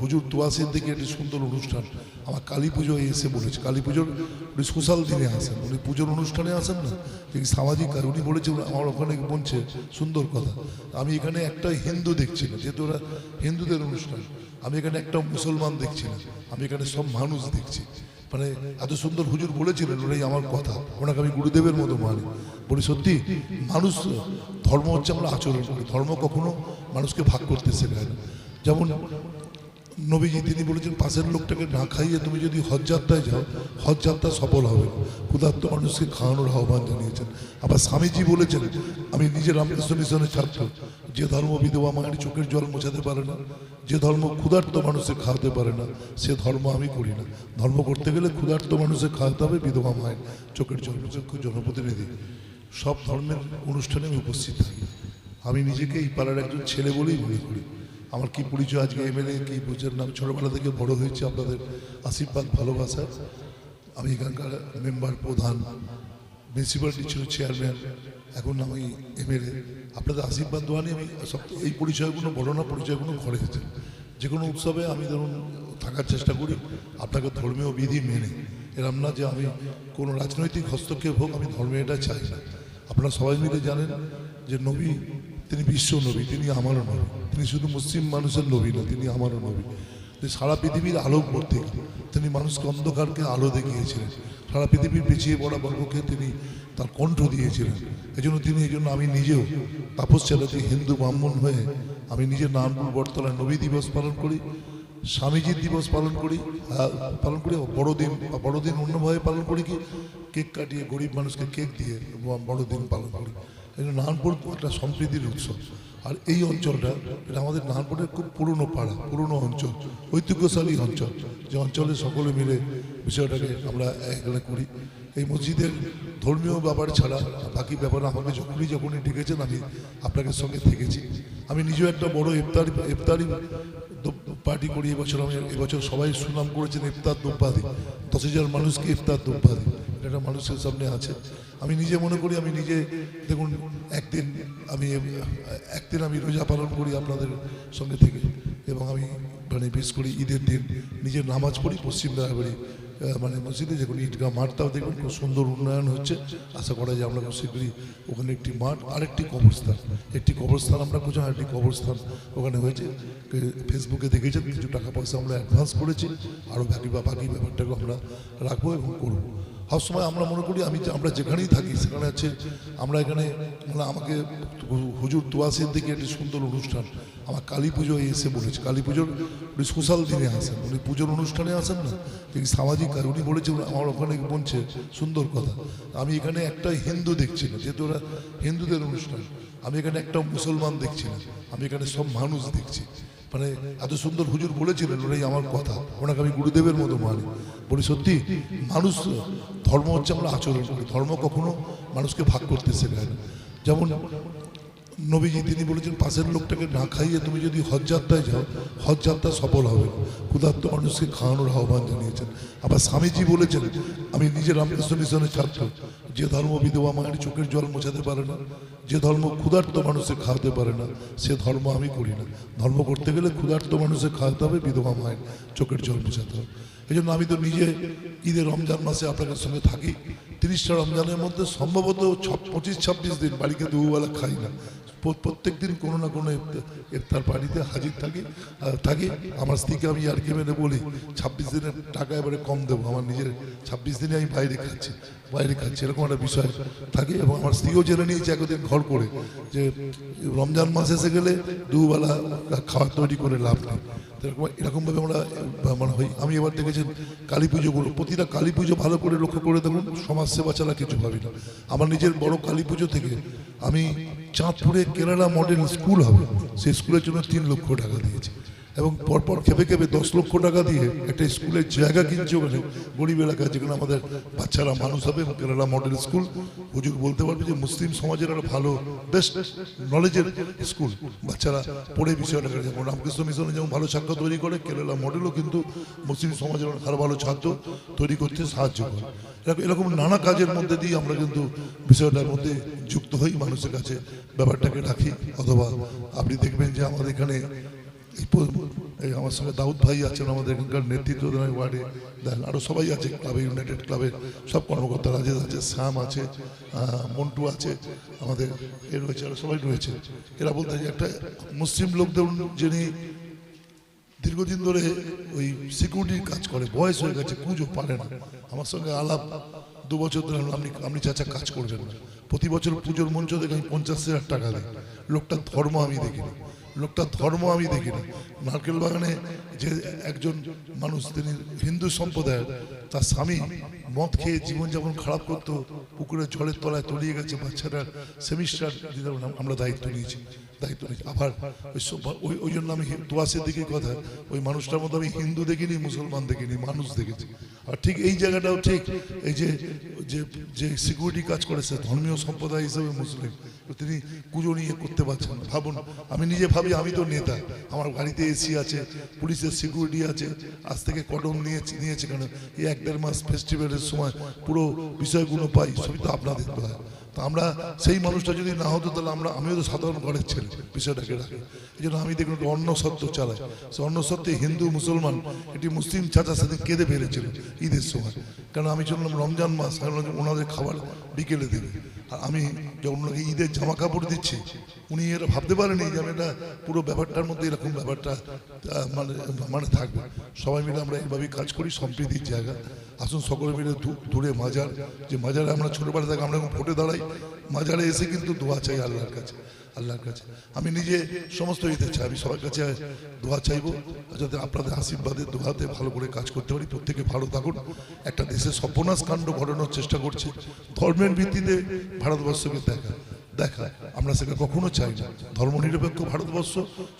হুজুর তোয়াসের দিকে একটি সুন্দর অনুষ্ঠান। আমার কালী পুজোয় এসে বলেছে, কালী পুজোর উনি সোশ্যাল দিনে আসেন। উনি পুজোর অনুষ্ঠানে আসেন না ঠিক সামাজিক কাজ। উনি বলেছে আমার ওখানে বলছে, সুন্দর কথা। আমি এখানে একটা হিন্দু দেখছি না যেহেতু ওরা হিন্দুদের অনুষ্ঠান। আমি এখানে একটা মুসলমান দেখছি না আমি এখানে সব মানুষ দেখছি। মানে এত সুন্দর হুজুর বলেছিলেন, ওটাই আমার কথা। ওনাকে আমি গুরুদেবের মতো মানি। বলি, সত্যি, মানুষ ধর্ম হচ্ছে আমরা আচরণ করি। ধর্ম কখনো মানুষকে ভাগ করতে শেখায় না। যেমন নবীজি তিনি বলেছেন, পাশের লোকটাকে না খাইয়ে তুমি যদি হজযাত্রায় যাও, হজ যাত্রা সফল হবে ক্ষুধার্ত মানুষকে খাওয়ানোর আহ্বান জানিয়েছেন। আবার স্বামীজি বলেছেন, আমি নিজে রামকৃষ্ণ মিশনের ছাত্র। যে ধর্ম বিধবা মায়ের চোখের জল মোছাতে পারে না, যে ধর্ম ক্ষুধার্ত মানুষকে খাওয়াতে পারে না, সে ধর্ম আমি করি না। ধর্ম করতে গেলে ক্ষুধার্ত মানুষকে খাওয়াতে হবে বিধবা মায়ের চোখের জল মোছা জনপ্রতিনিধি সব ধর্মের অনুষ্ঠানে আমি উপস্থিত থাকি। আমি নিজেকে এই পাড়ার একজন ছেলে বলেই মনে করি। আমার কি পরিচয় আজকে এমএলএ, কি বুঝের নাম? ছোটবেলা থেকে বড় হয়েছে আপনাদের আশীর্বাদ, ভালোবাসা। আমি এখানকার মেম্বার, প্রধান মিউনিসিপ্যালিটি ছিল চেয়ারম্যান এখন আমি এমএলএ। আপনাদের আশীর্বাদ দোয়ানি আমি সব এই পরিচয়গুলো বড় না, পরিচয়গুলো ঘরে গেছে যে কোনো উৎসবে আমি ধরুন থাকার চেষ্টা করি, আপনাকে ধর্মীয় বিধি মেনে। এরম না যে আমি কোনো রাজনৈতিক হস্তক্ষেপ হোক, আমি ধর্মে এটা চাই না। আপনারা সবাই মিলে জানেন যে নবী তিনি বিশ্ব নবী, তিনি আমারও নবী। তিনি শুধু মুসলিম মানুষের নবী না, তিনি আমারও নবী। তিনি সারা পৃথিবীর আলোক প্রতীক তিনি মানুষকে অন্ধকারকে আলো দেখিয়েছিলেন। সারা পৃথিবীর পিছিয়ে পড়া বর্গকে তিনি তার কণ্ঠ দিয়েছিলেন। এই জন্য তিনি এই জন্য আমি নিজেও তাপস চ্যাটার্জি, হিন্দু ব্রাহ্মণ হয়ে আমি নিজের নামপুর বটতলায় নবী দিবস পালন করি স্বামীজির দিবস পালন করি পালন করি বড়দিন বড়দিন অন্যভাবে পালন করি কি? কেক কাটিয়ে গরিব মানুষকে কেক দিয়ে বড়দিন পালন করি। নারায়ণপুর একটা সম্প্রীতির উৎসব। আর এই অঞ্চলটা, এটা আমাদের নারায়ণপুরের খুব পুরনো পাড়া, পুরনো অঞ্চল, ঐতিহ্যশালী অঞ্চল। যে অঞ্চলে সকলে মিলে বিষয়টাকে আমরা এখানে করি। এই মসজিদের ধর্মীয় ব্যাপার ছাড়া বাকি ব্যাপারে আমাকে যখনই যখনই ডেকেছেন, আমি আপনাদের সঙ্গে থেকেছি। আমি নিজেও একটা বড় ইফতারি ইফতারি পার্টি করি এবছর। আমি এবছর সবাই সুনাম করেছেন ইফতার দুব্বাদি দশ হাজার মানুষকে ইফতার দুব্বাদি এটা মানুষের সামনে আছে। আমি নিজে মনে করি, আমি নিজে, দেখুন, একদিন আমি একদিন আমি রোজা পালন করি আপনাদের সঙ্গে থেকে। এবং আমি মানে বিশেষ করি ঈদের দিন নিজের নামাজ পড়ি, পশ্চিম দয়াবাড়ি মানে মসজিদে যে কোনো ঈদগাহ মাঠটাও দেখবেন খুব সুন্দর উন্নয়ন হচ্ছে। আশা করা যায় আমরা শীঘ্রই ওখানে একটি মাঠ, আরেকটি কবরস্থান, একটি কবরস্থান আমরা করছি আরেকটি কবরস্থান ওখানে হয়েছে। ফেসবুকে দেখেছেন, কিছু টাকা পয়সা আমরা অ্যাডভান্স করেছি, আরও বাকি বা বাকি ব্যাপারটাকে আমরা রাখব এবং করব। সবসময় আমরা মনে করি আমি আমরা যেখানেই থাকি, সেখানে আছে, আমরা এখানে মানে আমাকে হুজুর তোয়াসের দিকে একটি সুন্দর অনুষ্ঠান, আমার কালী পুজোয় এসে বলেছে। কালী পুজোর উনি সোশ্যাল দিনে আসেন, উনি পুজোর অনুষ্ঠানে আসেন না ঠিক সামাজিক কাজ উনি বলেছে আমার ওখানে বলছে সুন্দর কথা। আমি এখানে একটা হিন্দু দেখছি না, যেহেতু ওরা হিন্দুদের অনুষ্ঠান, আমি এখানে একটা মুসলমান দেখছি না, আমি এখানে সব মানুষ দেখছি। মানে এত সুন্দর হুজুর বলেছিলেন ওটাই আমার কথা। ওনাকে আমি গুরুদেবের মতো মানি। বলি, সত্যি, মানুষ, ধর্ম হচ্ছে আমরা আচরণ করি। ধর্ম কখনো মানুষকে ভাগ করতে শেখায় না। যেমন নবীজি, তিনি বলেছেন, পাশের লোকটাকে না খাইয়ে তুমি যদি হজযাত্রায় যাও, হজ যাত্রা সফল হবে। ক্ষুধার্ত মানুষকে খাওয়ানোর আহ্বান জানিয়েছেন। আবার স্বামীজি বলেছেন, আমি নিজে রামকৃষ্ণ মিশনের ছাত্র। যে ধর্ম বিধবা মায়ের চোখের জল মোছাতে পারে না। যে ধর্ম ক্ষুধার্ত মানুষে খাওয়াতে পারে না, সে ধর্ম আমি করি না। ধর্ম করতে গেলে ক্ষুধার্ত মানুষে খাওয়াতে হবে, বিধবা মায়ের চোখের জল মোছাতে হবে। এই জন্য আমি তো নিজে ঈদের রমজান মাসে আপনাদের সঙ্গে থাকি। তিরিশটা রমজানের মধ্যে সম্ভবত ছ- পঁচিশ, ছাব্বিশ দিন বাড়িকে দুবেলা খাই না। প্রত্যেক দিন কোনো না কোনো ইফতার- পার্টিতে হাজির থাকি। থাকি, আমার স্ত্রীকে আমি আর মেনে বলি ছাব্বিশ দিনের টাকা এবারে কম দেবো। আমার নিজের ছাব্বিশ দিনে আমি বাইরে খাচ্ছি বাইরে খাচ্ছি, এরকম একটা বিষয় থাকে। এবং আমার স্ত্রীও জেনে নিয়েছে একদিন ঘর করে যে রমজান মাস এসে গেলে দুবেলা খাবার তৈরি করে লাভ নেই। এরকম, এরকমভাবে আমরা মানে হই। আমি এবার দেখেছি কালী পুজোগুলো প্রতিটা কালী পুজো ভালো করে লক্ষ্য করে দেখুন, সমাজসেবা ছাড়া কিছু ভাবি না। আমার নিজের বড় কালী পুজো থেকে আমি চাঁদপুরে কেরালা মডেল স্কুল হবে। সেই স্কুলের জন্য তিন লক্ষ টাকা দিয়েছি। এবং পরপর খেপে খেপে দশ লক্ষ টাকা দিয়ে একটা স্কুলের জায়গা কিনছে ওখানে। গরিব এলাকা যেখানে আমাদের বাচ্চারা মানুষ হবে কেরালা মডেল স্কুল। হুজুর বলতে পারবে যে মুসলিম সমাজের একটা ভালো বেস্ট নলেজের স্কুল। বাচ্চারা পড়ে বিষয়টাকে যেমন রামকৃষ্ণ মিশনে যেমন ভালো ছাত্র তৈরি করে, কেরালা মডেলও কিন্তু মুসলিম সমাজের ভালো ভালো ছাত্র তৈরি করতে সাহায্য করে। এরকম নানা কাজের মধ্যে দিয়ে আমরা কিন্তু বিষয়টার মধ্যে যুক্ত হই মানুষের কাছে। ব্যাপারটাকে রাখি। অথবা আপনি দেখবেন যে আমাদের এখানে আমার সঙ্গে দাউদ ভাই আছেন, আমাদের এখানকার নেতৃত্ব ওয়ার্ডে। দেন আরও সবাই আছে, ক্লাবে, ইউনাইটেড ক্লাবের সব কর্মকর্তা রাজেশ আছে, শ্যাম আছে মন্টু আছে, আমাদের এ রয়েছে আরও সবাই রয়েছে। এরা বলতে যে একটা মুসলিম লোকদের যিনি দীর্ঘদিন ধরে ওই সিকিউরিটির কাজ করে, বয়স হয়ে গেছে পুজো পারে না। আমার সঙ্গে আলাপ, দু বছর ধরে আপনি আপনি চাচা কাজ করবেন প্রতি বছর পুজোর মঞ্চ দেখে আমি পঞ্চাশ হাজার টাকা দিই। লোকটার ধর্ম আমি দেখিনি। লোকটার ধর্ম আমি দেখি না। নারকেল বাগানে যে একজন মানুষ তিনি হিন্দু সম্প্রদায়ের তার স্বামী মদ খেয়ে জীবনযাপন খারাপ করতো পুকুরে জলের তলায় তলিয়ে গেছে বাচ্চাটার সেমিস্টার আমরা দায়িত্ব নিয়েছি দায়িত্ব নিয়েছি। আবার ওই ওই জন্য আমি দিকে কথা, ওই মানুষটার মধ্যে আমি হিন্দু দেখিনি, মুসলমান দেখিনি, মানুষ দেখেছি। আর ঠিক এই জায়গাটাও ঠিক, এই যে যে সিকিউরিটি কাজ করেছে ধর্মীয় সম্প্রদায় হিসেবে মুসলিম, তিনি পুজো নিয়ে করতে পারছেন না। ভাবুন, আমি নিজে ভাবি, আমি তো নেতা, আমার গাড়িতে এসি আছে, পুলিশের সিকিউরিটি আছে, আজ থেকে কটন নিয়েছি, নিয়েছে কেন? এই এক দেড় মাস ফেস্টিভ্যালের সময় পুরো বিষয়গুলো পাই সবই তো আপনাদের দ্বারা তো আমরা সেই মানুষটা যদি না হতো, তাহলে আমরা আমিও তো সাধারণ ঘরের ছেলে, বিষয়টাকে রাখি। এই জন্য আমি দেখুন অন্ন সত্য চালাই। সে অন্ন সত্যে হিন্দু, মুসলমান এটি মুসলিম চাচার সাথে কেঁদে ফেলেছিল ঈদের সময়। কারণ আমি শুনলাম রমজান মাস ওনাদের খাবার বিকেলে দেবে। আর আমি যখন ওনাকে ঈদের জামা কাপড় দিচ্ছি, উনি এটা ভাবতে পারেনি যে আমি এটা পুরো ব্যাপারটার মধ্যে এরকম ব্যাপারটা মানে মানে থাকবে। সবাই মিলে আমরা এইভাবেই কাজ করি, সম্প্রীতির জায়গা। আসুন সকলে মিলে দূরে মাজার, যে মাজারে আমরা ছোটবেলা থেকে, আমরা এখন ভোটে দাঁড়াই। মাজারে এসে কিন্তু দোয়া চাই আল্লাহর কাছে আল্লাহর কাছে। আমি নিজে সমস্ত ইতে চাই, আমি সবার কাছে দোয়া চাইব। যাতে আপনাদের আশীর্বাদে দোয়াতে ভালো করে কাজ করতে পারি। প্রত্যেকে ভালো থাকুন। একটা দেশের সর্বনাশ কাণ্ড ঘটানোর চেষ্টা করছে। ধর্মের ভিত্তিতে ভারতবর্ষকে দেখা। দেখা, আমরা সেটা কখনো চাই না। ধর্মনিরপেক্ষ ভারতবর্ষ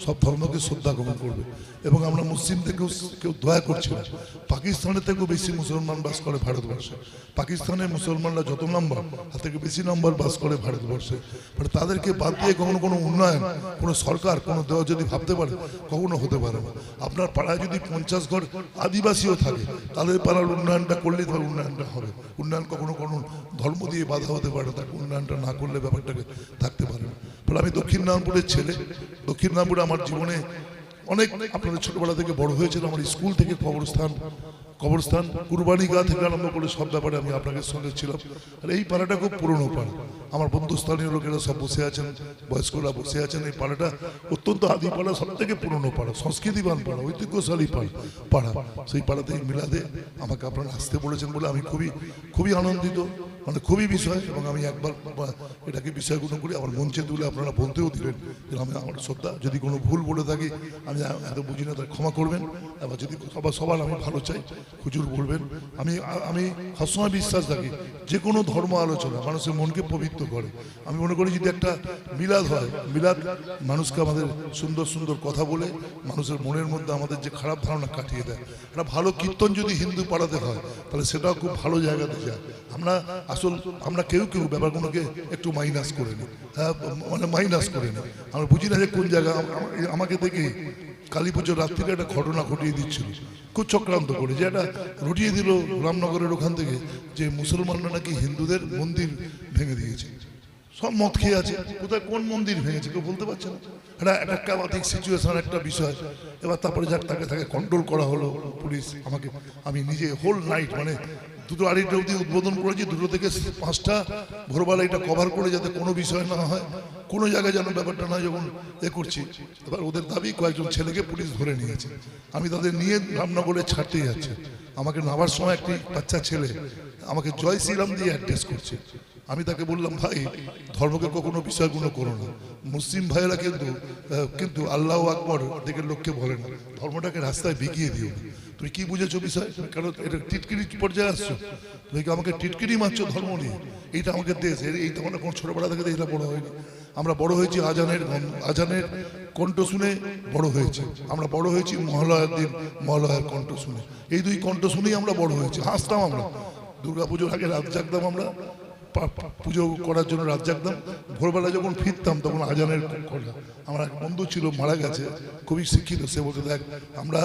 সব ধর্মকে শ্রদ্ধা গ্রহণ করবে। এবং আমরা মুসলিম থেকেও কেউ দয়া করছি না। পাকিস্তানের থেকেও বেশি মুসলমান বাস করে ভারতবর্ষে। পাকিস্তানের মুসলমানরা যত নম্বর, তার থেকে বেশি নম্বর বাস করে ভারতবর্ষে। মানে তাদেরকে বাদ দিয়ে কখনো কোনো উন্নয়ন, কোনো সরকার, কোনো দেওয়া যদি ভাবতে পারে, কখনো হতে পারে না। আপনার পাড়ায় যদি পঞ্চাশ ঘর আদিবাসীও থাকে, তাদের পাড়ার উন্নয়নটা করলে তার উন্নয়নটা হবে। উন্নয়ন কখনো কোনো ধর্ম দিয়ে বাধা হতে পারে তাকে উন্নয়নটা না করলে ব্যাপারটাকে থাকতে পারে ফলে আমি দক্ষিণ নারায়ণপুরের ছেলে। দক্ষিণ নারায়ণপুরে আমার জীবনে অনেক আপনাদের ছোটবেলা থেকে বড় হয়েছিল। আমার স্কুল থেকে কবরস্থান কবরস্থান কুরবানি গা থেকে আরম্ভ করে সব ব্যাপারে আমি আপনাদের সঙ্গে ছিলাম। আর এই পাড়াটা খুব পুরনো পাড়া। আমার বন্ধুস্থানীয় লোকেরা সব বসে আছেন, বয়স্করা বসে আছেন। এই পাড়াটা অত্যন্ত আদি পাড়া সব থেকে পুরনো পাড়া, সংস্কৃতিবান পাড়া, ঐতিহ্যশালী পাড়া পাড়া। সেই পাড়াতে মিলাদে আমাকে আপনারা আসতে বলেছেন বলে আমি খুবই খুবই আনন্দিত। মানে খুবই বিষয় এবং আমি একবার এটাকে বিষয়গুলো করি। আমার মঞ্চে তুলে আপনারা বলতেও দিলেন যে আমি আমার শ্রদ্ধা, যদি কোনো ভুল বলে থাকি, আমি এত বুঝি না তাই ক্ষমা করবেন। এবার যদি সবার সবার আমি ভালো চাই, হুজুর বলবেন। আমি আমি সবসময় বিশ্বাস থাকি যে কোনো ধর্ম আলোচনা মানুষের মনকে পবিত্র করে। আমি মনে করি যদি একটা মিলাদ হয়, মিলাদ মানুষকে আমাদের সুন্দর সুন্দর কথা বলে, মানুষের মনের মধ্যে আমাদের যে খারাপ ধারণা কাটিয়ে দেয়। একটা ভালো কীর্তন যদি হিন্দু পাড়াতে হয়, তাহলে সেটাও খুব ভালো জায়গাতে যায়। আমরা আসল আমরা কেউ কেউ ব্যাপারগুলোকে একটু মাইনাস করে নিই। হ্যাঁ মানে মাইনাস করে নিই। আমরা বুঝি না যে কোন জায়গা আম- আম- আমাকে দেখে কালী পুজোর রাত্রিরে একটা ঘটনা ঘটিয়ে দিচ্ছিল। খুব চক্রান্ত করে যে একটা রুটিয়ে দিল রামনগরের ওখান থেকে যে মুসলমানরা নাকি হিন্দুদের মন্দির ভেঙে দিয়েছে। সব মদ খেয়ে আছে। কোথায় কোন মন্দির ভেঙেছে কেউ বলতে পারছে না। এটা একটা ক্যাবাতিক সিচুয়েশন একটা বিষয়। এবার তারপরে যাক, তাকে তাকে কন্ট্রোল করা হলো পুলিশ আমাকে। আমি নিজে হোল নাইট মানে দুটো আড়াইটা অবধি উদ্বোধন করেছি, দুটো থেকে পাঁচটা ভোরবেলা এটা কভার করে যাতে কোনো বিষয় না হয়, কোনো জায়গায় যেন ব্যাপারটা না যখন এ করছি। এবার ওদের দাবি, কয়েকজন ছেলেকে পুলিশ ধরে নিয়েছে। আমি তাদের নিয়ে রামনগরে ছাড়তে যাচ্ছে। আমাকে নামার সময় একটি বাচ্চা ছেলে আমাকে জয় শ্রীরাম দিয়ে অ্যাড্রেস করছে। আমি তাকে বললাম, ভাই, ধর্মকে কখনো বিষয়গুলো করো না। মুসলিম ভাইয়েরা কিন্তু কিন্তু আল্লাহ আকবর দেখে লোককে বলে না। ধর্মটাকে রাস্তায় বিগিয়ে দিও। তুমি কি বুঝেছ বিষয়? কারণ এটা টিটকিরি পর্যায়ে আসছো? তুমি কি আমাকে টিটকিরি মারছো ধর্ম নিয়ে? এইটা আমাকে দেশ এইটা আমরা কোনো ছোটবেলা থেকে এটা বড় হয়নি। আমরা বড় হয়েছি আজানের আজানের কণ্ঠ শুনে বড় হয়েছে। আমরা বড় হয়েছি মহালয়ার দিন, মহালয়ার কণ্ঠ শুনে। এই দুই কণ্ঠ শুনেই আমরা বড় হয়েছি। হাসতাম আমরা। দুর্গাপুজোর আগে রাত জাগতাম আমরা। পুজো করার জন্য রাত জাগতাম ভোরবেলা যখন ফিরতাম, তখন আজানের কথা আমার এক বন্ধু ছিল, মারা গেছে। খুবই শিক্ষিত, সে বলতে দেখ, আমরা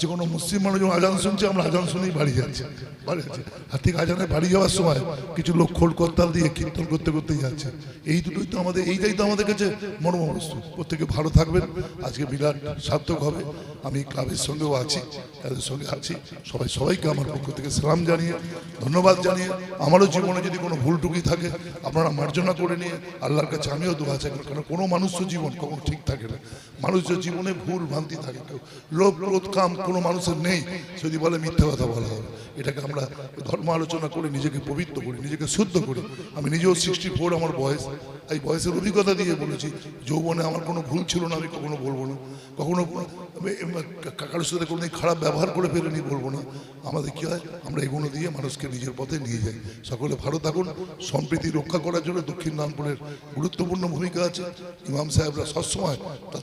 যে কোনো মুসলিম মানুষ যখন আজান শুনছে, আমরা আজান শুনেই বাড়ি যাচ্ছি। বাড়ি যাচ্ছে। আর ঠিক আজানে বাড়ি যাওয়ার সময় কিছু লোক খোল করতাল দিয়ে কীর্তন করতে করতেই যাচ্ছে। এই দুটোই তো আমাদের, এইটাই তো আমাদের কাছে মর্মবস্তু। প্রত্যেকে ভালো থাকবেন। আজকে বিরাট সার্থক হবে। আমি ক্লাবের সঙ্গেও আছি, তাদের সঙ্গে আছি। সবাই, সবাইকে আমার পক্ষ থেকে সালাম জানিয়ে, ধন্যবাদ জানিয়ে, আমারও জীবনে যদি কোনো ভুল টুকি থাকে, আপনারা মার্জনা করে নিয়ে আল্লাহর কাছে আমিও দোয়া চাই, কারণ কোনো মানুষ তো জীবন কখনো ঠিক থাকে না। মানুষের জীবনে ভুল ভ্রান্তি থাকে কেউ। লোভ, ক্রোধ, কাম কোনো মানুষের নেই, যদি বলে মিথ্যা কথা বলা হবে। এটাকে আমরা ধর্ম আলোচনা করে নিজেকে পবিত্র করি, নিজেকে শুদ্ধ করি। আমি নিজেও সিক্সটি ফোর আমার বয়স। এই বয়সের অভিজ্ঞতা দিয়ে বলেছি, যৌবনে আমার কোনো ভুল ছিল না, আমি কখনো বলব না। কখনো কারোর সাথে কোনো খারাপ ব্যবহার করে ফেলেনি বলব না। আমাদের কি হয়, আমরা এগুলো দিয়ে মানুষকে নিজের পথে নিয়ে যাই। সকলে ভালো থাকুন সম্প্রীতি রক্ষা করার জন্য দক্ষিণ নামপুরের গুরুত্বপূর্ণ ভূমিকা আছে। ইমাম সাহেবরা সবসময়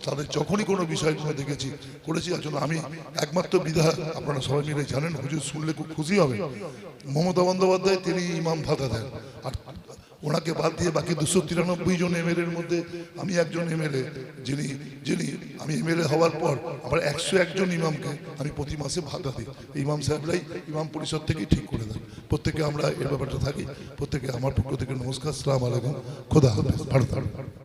তাদের যখনই কোনো বিষয় নিয়ে দেখেছি, করেছি আর আমি একমাত্র বিধা আপনারা সবাই মিলে জানেন, হুজুর শুনলে খুব খুশি হবে। মমতা বন্দ্যোপাধ্যায়, তিনি ইমাম ভাতা দেন। আর ওনাকে বাদ দিয়ে বাকি দুশো তিরানব্বই জন এম এর মধ্যে আমি একজন এমএলএ যিনি যিনি আমি এমএলএ হওয়ার পর আবার একশো একজন ইমামকে আমি প্রতি মাসে ভাতা দিই। ইমাম সাহেবরাই ইমাম পরিষদ থেকেই ঠিক করে দেন প্রত্যেকে আমরা এর ব্যাপারটা থাকি। প্রত্যেকে আমার পক্ষ থেকে নমস্কার সালাম আলাইকুম। খোদা হাফেজ। থাকবেন